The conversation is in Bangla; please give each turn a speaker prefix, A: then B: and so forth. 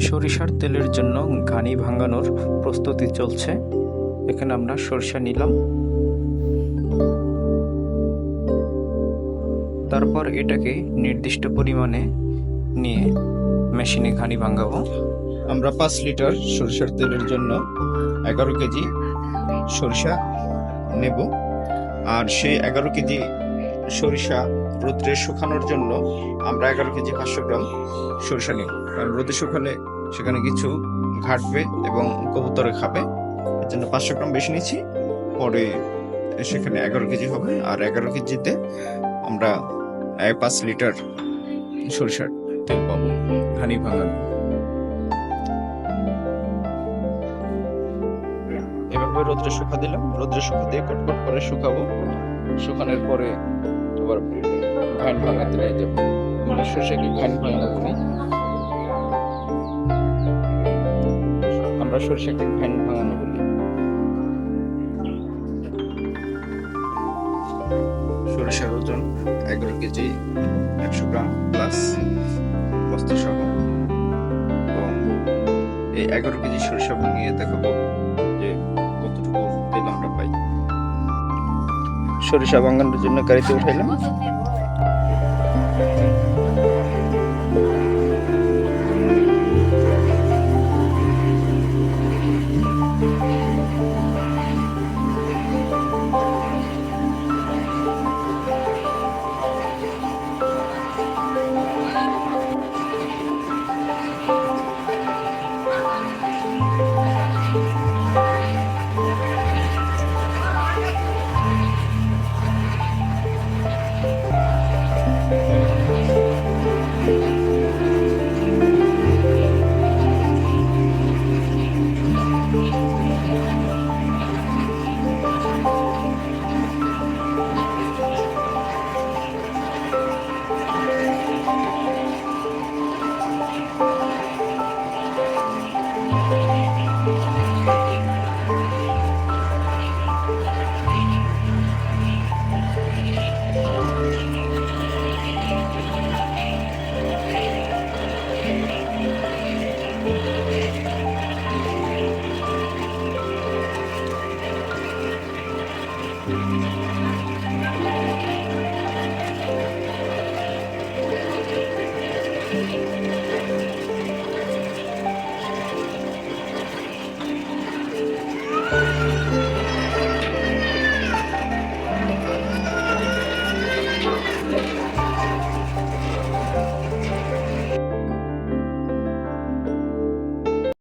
A: সরিষার তেলের জন্য ঘানি ভাঙানোর প্রস্তুতি চলছে। এখানে আমরা সরিষা নিলাম। তারপর এটাকে নির্দিষ্ট পরিমাণে নিয়ে মেশিনে ঘানি ভাঙাবো। আমরা পাঁচ লিটার সরিষার তেলের জন্য এগারো কেজি সরিষা নেব। আর সেই এগারো কেজি সরিষা রোদ্রে শুকানোর জন্য আমরা এগারো কেজি পাঁচশো গ্রাম সরিষা নিব। কারণ রোদে শুকালে সেখানে কিছু ঘাটবে এবং কবুতরে খাবে। এর জন্য পাঁচশো গ্রাম বেশি নিচ্ছি। পরে সেখানে এগারো কেজি হবে। আর এগারো কেজিতে আমরা এক পাঁচ লিটার সরিষার তেল পাবো। ঘানি ভাঙানো এভাবে রোদ্রে শুকা দিলাম। রোদ্রে শুকা দিয়ে কটকট করে শুকাবো। শুকানোর পরে আবার ঘান ভাঙাতে যাব। মানে সরষেকে ঘান ভাঙা বলি আমরা সরষেকে ঘান ভাঙানো বলি। সরিষার ওজন এগারো কেজি একশো গ্রাম প্লাস বস্তা সহ এবং এই এগারো কেজি সরিষা ভাঙিয়ে দেখাবো যে কতটুকু তেল আমরা পাই। সরিষা ভাঙানোর জন্য গাড়িতে উঠাইলাম।